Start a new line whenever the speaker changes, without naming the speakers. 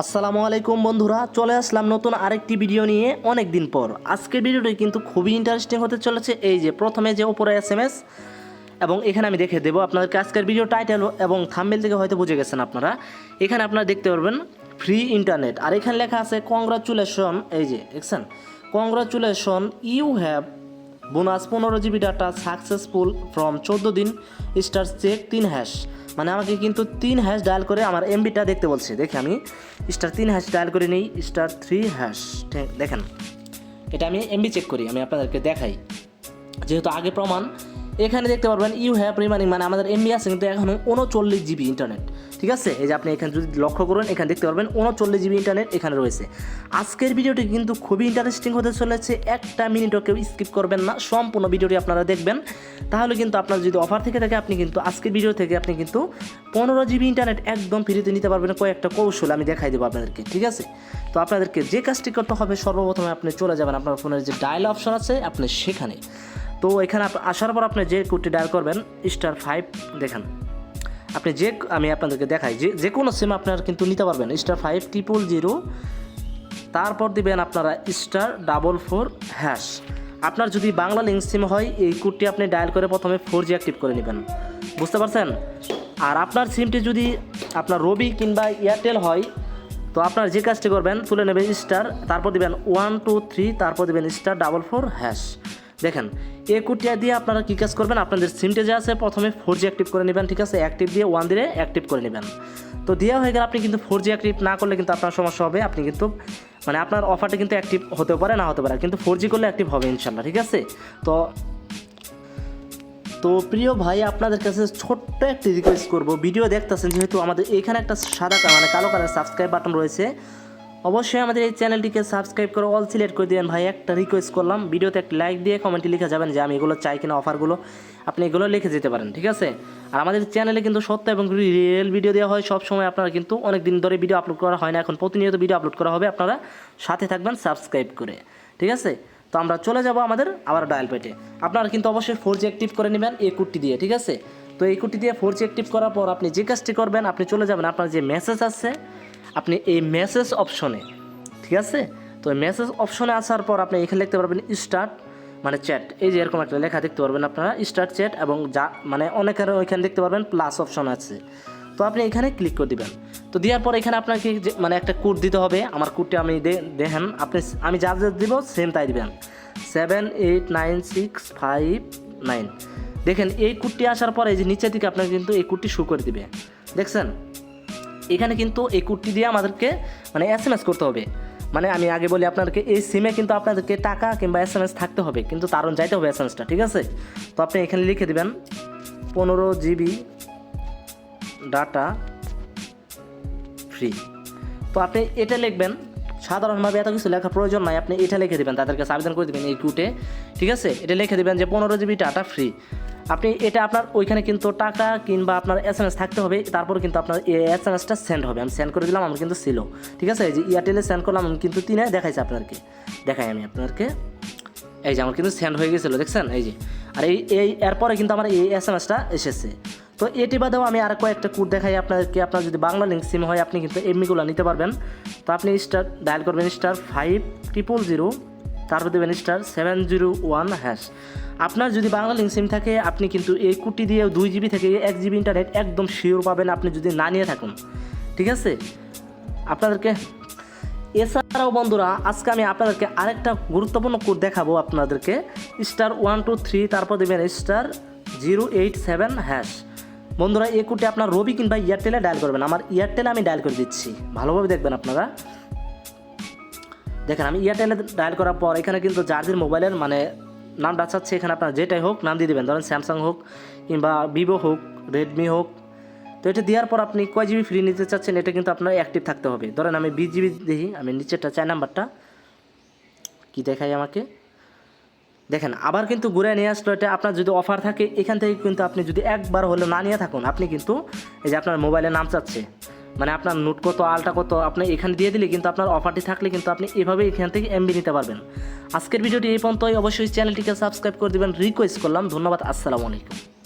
আসসালামু আলাইকুম বন্ধুরা, চলে আসলাম নতুন আরেকটি ভিডিও নিয়ে অনেক দিন পর। আজকের ভিডিওটি কিন্তু খুবই ইন্টারেস্টিং হতে চলেছে, এই যে প্রথমে যে উপরে এস এম এস এবং এখানে আমি দেখে দেবো আপনাদেরকে আজকের ভিডিও টাইটেল এবং থাম্বেল থেকে হয়তো বুঝে গেছেন আপনারা। এখানে আপনারা দেখতে পারবেন ফ্রি ইন্টারনেট আর এখানে লেখা আছে কংগ্রাচুলেশন এই যে, দেখছেন? কংগ্রাচুলেশন ইউ হ্যাভ বোনাস পনেরো জিবি ডাটা সাকসেসফুল ফ্রম চোদ্দ দিন স্টার চেক তিন হ্যাশ মানে আমাকে কিন্তু তিন হ্যাশ ডায়াল করে আমার এমবিটা দেখতে বলছে। দেখে আমি স্টার তিন হ্যাশ ডায়াল করে নিই স্টার থ্রি হ্যাশ দেখেন, এটা আমি এমবি চেক করি, আমি আপনাদেরকে দেখাই। যেহেতু আগে প্রমাণ, এখানে দেখতে পারবেন ইউ হ্যাভ রিমাইনিং মানে আমাদের এমবি আছে কিন্তু এখনও উনচল্লিশ জিবি ইন্টারনেট ঠিক আছে? এই যে আপনি এখানে যদি লক্ষ্য করুন, এখানে দেখতে পারবেন উনচল্লিশ জিবি ইন্টারনেট এখানে রয়েছে। আজকের ভিডিওটি কিন্তু খুবই ইন্টারেস্টিং হতে চলেছে। একটা মিনিটও কেউ স্কিপ করবেন না, সম্পূর্ণ ভিডিওটি আপনারা দেখবেন। তাহলে কিন্তু আপনার যদি অফার থেকে থাকে, আপনি কিন্তু আজকের ভিডিও থেকে আপনি কিন্তু পনেরো জিবি ইন্টারনেট একদম ফ্রিতে নিতে পারবেন কয়েকটা কৌশল আমি দেখাই দেবো আপনাদেরকে, ঠিক আছে? তো আপনাদেরকে যে কাজটি করতে হবে, সর্বপ্রথমে আপনি চলে যাবেন আপনার ফোনের যে ডায়াল অপশন আছে, আপনি সেখানে। তো এখানে আসার পর আপনি যে কোডটি ডায়াল করবেন স্টার ফাইভ দেখান। আপনি যে, আমি আপনাদেরকে দেখাই, যে যে কোনো সিম আপনার কিন্তু নিতে পারবেন। স্টার ফাইভ ট্রিপল জিরো তারপর দিবেন আপনারা স্টার ডাবল ফোর হ্যাশ আপনার যদি বাংলা লিঙ্ক সিম হয়, এই কোডটি আপনি ডায়াল করে প্রথমে ফোর জি অ্যাক্টিভ করে নেবেন। বুঝতে পারছেন? আর আপনার সিমটি যদি আপনার রবি কিংবা এয়ারটেল হয়, তো আপনার যে কাজটি করবেন, তুলে নেবেন স্টার তারপর দিবেন ওয়ান টু থ্রি তারপর দিবেন স্টার ডাবল ফোর হ্যাশ দেখেন এই কোডটা দিয়ে আপনারা কী কাজ করবেন? আপনাদের সিমটে যে আছে, প্রথমে ফোর জি অ্যাক্টিভ করে নেবেন, ঠিক আছে? অ্যাক্টিভ দিয়ে ওয়ান দিয়ে অ্যাক্টিভ করে নেবেন। তো দেওয়া হয়ে গেলে আপনি কিন্তু ফোর জি অ্যাক্টিভ না করলে কিন্তু আপনার সমস্যা হবে। আপনি কিন্তু মানে আপনার অফারটা কিন্তু অ্যাক্টিভ হতে পারে, না হতে পারে। কিন্তু ফোর জি করলে অ্যাক্টিভ হবে ইনশাল্লাহ ঠিক আছে? তো তো প্রিয় ভাই, আপনাদের কাছে ছোট্ট একটি রিকোয়েস্ট করব। ভিডিও দেখতেছেন যেহেতু আমাদের এখানে একটা সাদা মানে কালো কালার সাবস্ক্রাইব বাটন রয়েছে। অবশ্যই আমাদের এই চ্যানেলটিকে সাবস্ক্রাইব করে অল সিলেক্ট করে দিবেন। ভাই, একটা রিকোয়েস্ট করলাম, ভিডিওতে একটা লাইক দিয়ে কমেন্টে লিখে যাবেন যে আমি এগুলো চাই কিনা অফারগুলো আপনি এগুলো লিখে যেতে পারেন, ঠিক আছে? আর আমাদের চ্যানেলে কিন্তু সত্য এবং রিয়েল ভিডিও দেওয়া হয়, সব সময় আপনারা কিন্তু অনেক দিন ধরে ভিডিও আপলোড করা হয় না। এখন প্রতিনিয়ত ভিডিও আপলোড করা হবে, আপনারা সাথে থাকবেন সাবস্ক্রাইব করে, ঠিক আছে? তো আমরা চলে যাব আমাদের আবার ডায়াল পেটে আপনারা কিন্তু অবশ্যই ফোর জি অ্যাক্টিভ করে নেবেন এই কুটটি দিয়ে, ঠিক আছে? তো এই কুটটি দিয়ে ফোর জি অ্যাক্টিভ করার পর আপনি যে কাজটি করবেন, আপনি চলে যাবেন, আপনার যে মেসেজ আছে আপনি এই মেসেজ অপশনে ঠিক আছে? তো মেসেজ অপশনে আসার পর আপনি এখানে লিখতে পারবেন স্টার্ট মানে চ্যাট এই যে এরকম একটা লেখা দেখতে পারবেন আপনারা স্টার্ট চ্যাট এবং যা মানে অনেকের ওইখানে দেখতে পারবেন প্লাস অপশন আছে। তো আপনি এখানে ক্লিক করে দিবেন। তো দেওয়ার পর এখানে আপনাকে মানে একটা কোড দিতে হবে। আমার কোডটি আমি দেখেন, আপনি আমি যা যা দিব সেম তাই দিবেন। Seven eight nine six five nine দেখেন, এই কোডটি আসার পরে এই যে নিচের দিকে আপনাকে কিন্তু এই কোডটি শু করে দিবে। দেখছেন? এখানে কিন্তু এই কোডটি দিয়ে আমাদেরকে মানে এস এম এস করতে হবে। মানে আমি আগে বলি আপনাদেরকে, এই সিমে কিন্তু আপনাদেরকে টাকা কিংবা এস এম এস থাকতে হবে, কিন্তু তারণ যাইতে হবে এস এম এসটা ঠিক আছে? তো আপনি এখানে লিখে দেবেন, পনেরো জিবি ডাটা ফ্রি। তো আপনি এটা লিখবেন, সাধারণভাবে এত কিছু লেখার প্রয়োজন নাই, আপনি এটা লিখে দেবেন, তাদেরকে আবেদন করে দেবেন এই কুটে ঠিক আছে? এটা লিখে দেবেন যে পনেরো জিবি ডাটা ফ্রি। আপনি এটা আপনার ওইখানে কিন্তু টাকা কিংবা আপনার এস থাকতে হবে, তারপর কিন্তু আপনার এস এম এসটা সেন্ড হবে। আমি সেন্ড করে দিলাম, আমার কিন্তু ছিল। ঠিক আছে? এই যে এয়ারটেলে সেন্ড করলাম, আমি কিন্তু তিনে দেখাইছে আপনাদেরকে। দেখাই আমি আপনাদেরকে। এই যে আমার কিন্তু সেন্ড হয়ে গেছিল, দেখছেন? এই যে। আর এই এই, এরপরে কিন্তু আমার এই এস এম এসটা এসেছে। তো এটি বাদেও আমি আর কয়েকটা কোড দেখাই আপনাদেরকে। আপনার যদি বাংলা লিঙ্ক সিম হয়, আপনি কিন্তু এমনিগুলো নিতে পারবেন। তো আপনি স্টার ডায়াল করবেন স্টার ফাইভ ট্রিপল জিরো তারপর দেবেন star seven zero one hash আপনার যদি বাংলা লিঙ্ক সিম থাকে, আপনি কিন্তু এই কুটি দিয়ে দুই জিবি থেকে এক জিবি ইন্টারনেট একদম শিওর পাবেন আপনি যদি না নিয়ে থাকুন। ঠিক আছে? আপনাদেরকে, এছাড়াও বন্ধুরা, আজকে আমি আপনাদেরকে আরেকটা গুরুত্বপূর্ণ কোড দেখাবো আপনাদেরকে। স্টার ওয়ান টু থ্রি তারপর দেবেন star zero eight seven hash বন্ধুরা, এই কোডটি আপনার রবি কিংবা এয়ারটেলে ডায়াল করবেন। আমার এয়ারটেলে আমি ডায়াল করে দিচ্ছি। ভালোভাবে দেখবেন আপনারা। দেখেন, আমি এয়ারটেলে ডায়াল করার পর এখানে কিন্তু যাদের মোবাইলের মানে নামটা চাচ্ছে এখানে আপনার যেটাই হোক, নাম দিয়ে দেবেন। ধরেন স্যামসাং হোক কিংবা ভিভো হোক রেডমি হোক। তো এটা দেওয়ার পর আপনি কয় জিবি ফ্রি নিতে চাচ্ছেন, এটা কিন্তু আপনার অ্যাক্টিভ থাকতে হবে। ধরেন আমি বিশ জিবি দেখি, আমি নিচেরটা চাই নাম্বারটা। কি দেখাই আমাকে? দেখেন, আবার কিন্তু ঘুরে নিয়ে আসলো এটা। আপনার যদি অফার থাকে, এখান থেকে কিন্তু আপনি যদি একবার হলে না নিয়ে থাকুন, আপনি কিন্তু এই যে আপনার মোবাইলে নাম চাচ্ছে। মানে আপনার নোট কত, আলটা কত, আপনি এখানে দিয়ে দিলে কিন্তু আপনার অফারটি থাকলে কিন্তু আপনি এভাবে এখান থেকে এমবি নিতে পারবেন। আজকের ভিডিওটি এই পর্যন্তই। অবশ্যই চ্যানেলটিকে সাবস্ক্রাইব করে দেবেন। রিকোয়েস্ট করলাম। ধন্যবাদ। আসসালামু আলাইকুম।